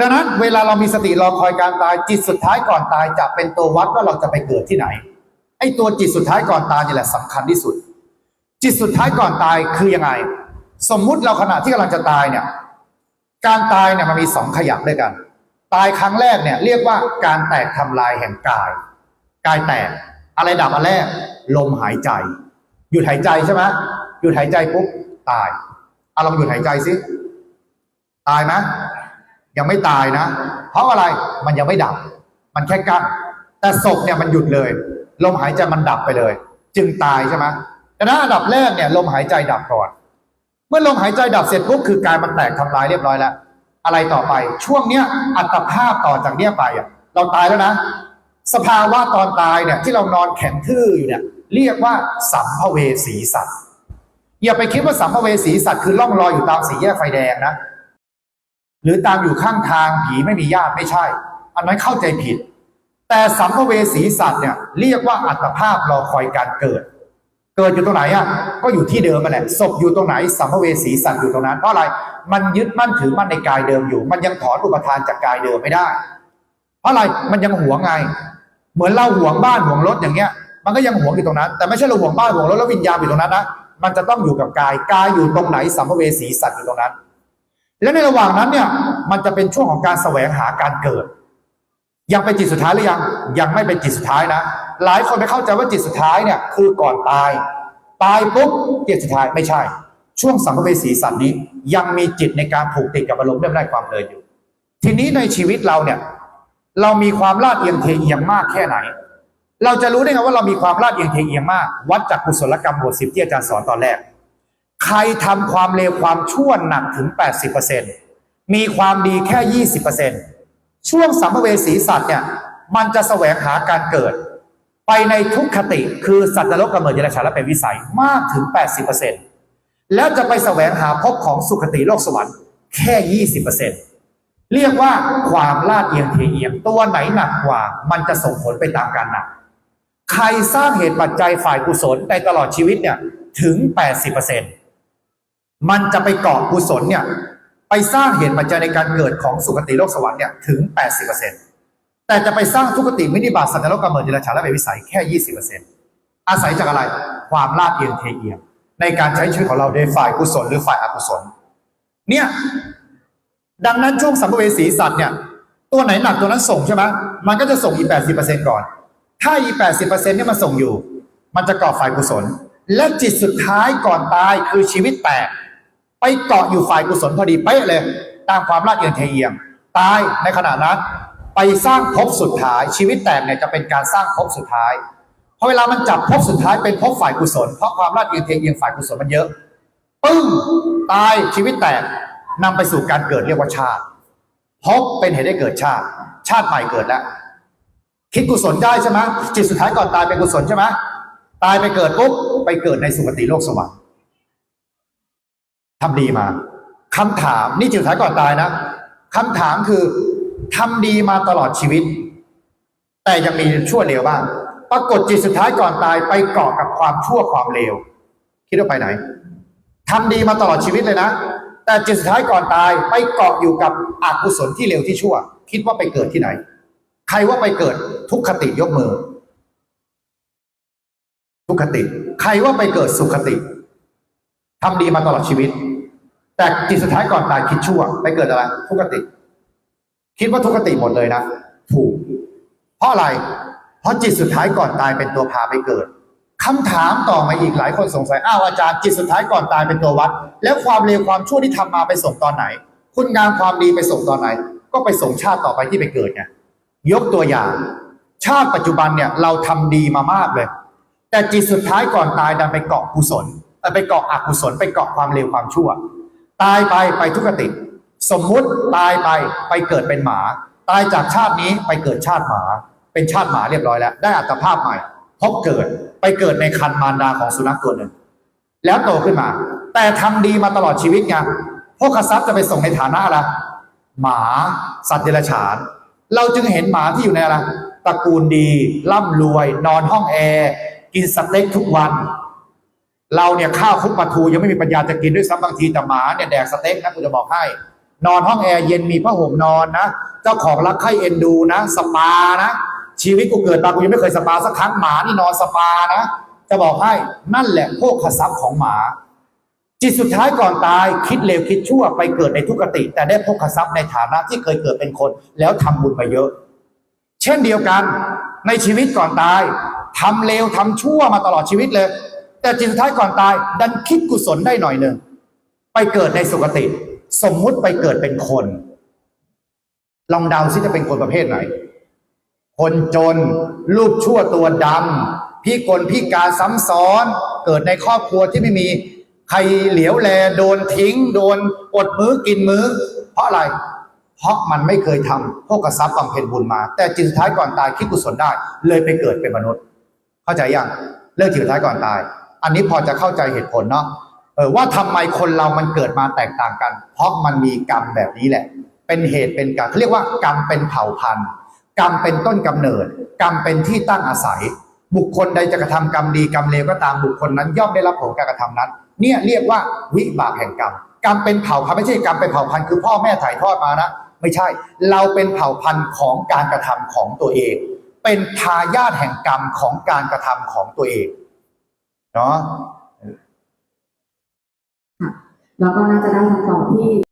ดังนั้นเวลาเรามีสติรอคอยการตายจิตสุดท้ายก่อนตายจะเป็นตัววัดว่าเราจะไปเกิดที่ไหน ไอ้ตัวจิตสุดท้ายก่อนตายนี่แหละสำคัญที่สุด จิตสุดท้ายก่อนตายคือยังไง สมมุติเราขณะที่กำลังจะตายเนี่ย การตายเนี่ยมันมีสองขยักด้วยกัน ตายครั้งแรกเนี่ย เรียกว่าการแตกทำลายแห่งกาย กายแตกอะไรดับอันแรก ลมหายใจ หยุดหายใจใช่ไหมหยุดหายใจปุ๊บตายเอาลองหยุดหายใจสิตายไหม ยังไม่ตายนะ เพราะอะไรมันยังไม่ดับ มันแค่กั้นแต่ศพเนี่ยมันหยุดเลย ลมหายใจมันดับไปเลย จึงตายใช่ไหมดังนั้นอันดับแรกเนี่ยลมหายใจดับก่อน เมื่อลมหายใจดับเสร็จปุ๊บคือกายมันแตกทำลายเรียบร้อยแล้ว อะไรต่อไป ช่วงเนี้ยอัตภาพต่อจากเนี้ยไปอะเราตายแล้วนะ สภาวะตอนตายเนี่ยที่เรานอนแข็งทื่ออยู่เนี่ยเรียกว่าสัมภเวสีสัตว์อย่าไปคิดว่าสัมภเวสีสัตว์คือล่องลอยอยู่ตามสีแยกไฟแดงนะ หรือตามอยู่ข้างทางผีไม่มีญาติไม่ใช่ อันนั้นเข้าใจผิด แต่สัมภเวสีสัตว์เนี่ยเรียกว่าอัตภาพรอคอยการเกิด เกิดอยู่ตรงไหนอะก็อยู่ที่เดิมมาแหละศพอยู่ตรงไหนสัมภเวสีสัตว์อยู่ตรงนั้นเพราะอะไรมันยึดมั่นถือมั่นในกายเดิมอยู่ มันยังถอนอุปทานจากกายเดิมไม่ได้ เพราะอะไรมันยังหวงไง เหมือนเราหวงบ้านหวงรถอย่างเงี้ย มันก็ยังหวงอยู่ตรงนั้น แต่ไม่ใช่เราหวงบ้านหวงรถแล้ววิญญาณอยู่ตรงนั้นนะมันจะต้องอยู่กับกายกายอยู่ตรงไหนสัมภเวสีสัตว์อยู่ตรงนั้น และในระหว่างนั้นเนี่ยมันจะเป็นช่วงของการแสวงหาการเกิด ยังเป็นจิตสุดท้ายหรือยัง ยังไม่เป็นจิตสุดท้ายนะ หลายคนไปเข้าใจว่าจิตสุดท้ายเนี่ยคือก่อนตาย ตายปุ๊บจิตสุดท้ายไม่ใช่ ช่วงสัมภเวสีสัตว์นี้ ยังมีจิตในการผูกติดกับอารมณ์เรื่องได้ความเลยอยู่ ทีนี้ในชีวิตเราเนี่ยเรามีความลาดเอียงเทเอียงมากแค่ไหน เราจะรู้ได้ไงว่าเรามีความลาดเอียงเทเอียงมาก วัดจากกุศลกรรมบทสิบที่อาจารย์สอนตอนแรก ใครทำความเลวความชั่วหนักถึง 80%มีความดีแค่ 20%ช่วงสัมภเวสีสัตว์เนี่ย มันจะแสวงหาการเกิด ไปในทุกขติคือสัตว์นรกกำเนิดเดรัจฉานและเป็นวิสัยมากถึง 80%แล้วจะไปแสวงหาภพของสุขติโลกสวรรค์แค่ 20%เรียกว่าความลาดเอียงเทเอียงตัวไหนหนักกว่า มันจะส่งผลไปตามการหนัก ใครสร้างเหตุปัจจัยฝ่ายกุศลในตลอดชีวิตเนี่ยถึง 80% มันจะไปเกาะกุศลเนี่ย ไปสร้างเหตุปัจจัยในการเกิดของสุคติโลกสวรรค์เนี่ยถึง 80%แต่จะไปสร้างทุกติมินิบาตสัตว์นรกกำเนิดเดรัจฉานและเปวิสัยแค่ 20%อาศัยจากอะไรความลาดเอียงเทเอียงในการใช้ชีวิตของเราโดฝ่ายกุศลหรือฝ่ายอกุศล เนี่ยดังนั้นช่วงสัมภเวสีสัตว์เนี่ย ตัวไหนหนักตัวนั้นส่งใช่ไหมมันก็จะส่งอีก80%ก่อน ถ้าอีก80%เนี่ยมันส่งอยู่ มันจะเกาะฝ่ายกุศล และจิตสุดท้ายก่อนตายคือชีวิตแตก ไปเกาะอยู่ฝ่ายกุศลพอดีเป๊ะเลย ตามความลาดเอียงเทเอียง ตายในขณะนั้นไปสร้างภพสุดท้าย ชีวิตแตกเนี่ยจะเป็นการสร้างภพสุดท้ายพอเวลามันจับภพสุดท้ายเป็นภพฝ่ายกุศลเพราะความลาดเอียงเทเอียงฝ่ายกุศลมันเยอะปึ้งตายชีวิตแตกนำไปสู่การเกิดเรียกว่าชาติภพเป็นเหตุให้เกิดชาติ ชาติใหม่เกิดแล้ว คิดกุศลได้ใช่ไหมจิตสุดท้ายก่อนตายเป็นกุศลใช่ไหมตายไปเกิดปุ๊บไปเกิดในสุคติโลกสวรรค์ ทำดีมาคำถามนี่จิตสุดท้ายก่อนตายนะคำถามคือทำดีมาตลอดชีวิต แต่ยังมีชั่วเลวบ้าง ปรากฏจิตสุดท้ายก่อนตายไปเกาะกับความชั่วความเลว คิดว่าไปไหนทำดีมาตลอดชีวิตเลยนะ แต่จิตสุดท้ายก่อนตายไปเกาะอยู่กับอกุศลที่เลวที่ชั่ว คิดว่าไปเกิดที่ไหน ใครว่าไปเกิดทุกขติยกมือ ทุกขติ ใครว่าไปเกิดสุขติ ทำดีมาตลอดชีวิต แต่จิตสุดท้ายก่อนตายคิดชั่วไปเกิดอะไร ทุกขติ คิดว่าทุกขติหมดเลยนะ ถูก เพราะอะไร เพราะจิตสุดท้ายก่อนตายเป็นตัวพาไปเกิดคำถามต่อมาอีกหลายคนสงสัย อ้าวอาจารย์จิตสุดท้ายก่อนตายเป็นตัววัด แล้วความเลวความชั่วที่ทำมาไปส่งตอนไหน คุณงามความดีไปส่งตอนไหน ก็ไปส่งชาติต่อไปที่ไปเกิดไง ยกตัวอย่าง ชาติปัจจุบันเนี่ยเราทำดีมามากเลย แต่จิตสุดท้ายก่อนตายดันไปเกาะกุศล เอ่ไปเกาะอกุศลไปเกาะความเลวความชั่ว ตายไปไปทุกขติ สมมุติตายไปไปเกิดเป็นหมา ตายจากชาตินี้ไปเกิดชาติหมา เป็นชาติหมาเรียบร้อยแล้ว ได้อัตภาพใหม่พบเกิดไปเกิดในคันมารดาของสุนัขตัวหนึ่ง แล้วโตขึ้นมา แต่ทำดีมาตลอดชีวิตไงพวกขทรัพย์จะไปส่งในฐานะอะไรหมาสัตว์เดรัจฉาน เราจึงเห็นหมาที่อยู่ในอะไรตระกูลดีร่ำรวย นอนห้องแอร์กินสเต็กทุกวัน เราเนี่ยข้าวคุกปลาทูยังไม่มีปัญญาจะกินด้วยซ้ำบางทีแต่หมาเนี่ยแดกสเต็กนะกูจะบอกให้ นอนห้องแอร์เย็นมีผ้าห่มนอนนะ เจ้าของรักใคร่เอ็นดูนะ สปานะ ชีวิตกูเกิดมากูยังไม่เคยสปาสักครั้งหมานี่นอนสปานะ จะบอกให้นั่นแหละโภคทรัพย์ของหมา จิตสุดท้ายก่อนตายคิดเลวคิดชั่วไปเกิดในทุกขติ แต่ได้โภคทรัพย์ในฐานะที่เคยเกิดเป็นคน แล้วทำบุญมาเยอะ เช่นเดียวกันในชีวิตก่อนตายทำเลวทำชั่วมาตลอดชีวิตเลย แต่จิตสุดท้ายก่อนตาย ดันคิดกุศลได้หน่อยหนึ่งไปเกิดในสุคติ สมมุติไปเกิดเป็นคน ลองเดาซิจะเป็นคนประเภทไหน คนจนรูปชั่วตัวดำพิกลพิการซ้ำซ้อน เกิดในครอบครัวที่ไม่มี ใครเหลียวแล โดนทิ้ง โดนอดมื้อกินมื้อ เพราะอะไร เพราะมันไม่เคยทำพวกกระซับบำเพ็ญบุญมา แต่จิตสุดท้ายก่อนตายคิดกุศลได้ เลยไปเกิดเป็นมนุษย์ เข้าใจยังเรื่องจิตสุดท้ายก่อนตาย อันนี้พอจะเข้าใจเหตุผลเนาะเออว่าทำไมคนเรามันเกิดมาแตกต่างกัน เพราะมันมีกรรมแบบนี้แหละ เป็นเหตุเป็นกรรมเขาเรียกว่ากรรมเป็นเผ่าพันธุ์ กรรมเป็นต้นกำเนิด กรรมเป็นที่ตั้งอาศัย บุคคลใดจะกระทำกรรมดีกรรมเลวก็ตามบุคคลนั้นย่อมได้รับผลการกระทำนั้น เนี่ยเรียกว่าวิบากแห่งกรรมกรรมเป็นเผ่าพันธุ์ไม่ใช่กรรมเป็นเผ่าพันธุ์คือพ่อแม่ถ่ายทอดมานะไม่ใช่ เราเป็นเผ่าพันธุ์ของการกระทำของตัวเอง เป็นทายาทแห่งกรรมของการกระทำของตัวเอง เนาะค่ะแล้วก็น่าจะได้คำตอบที่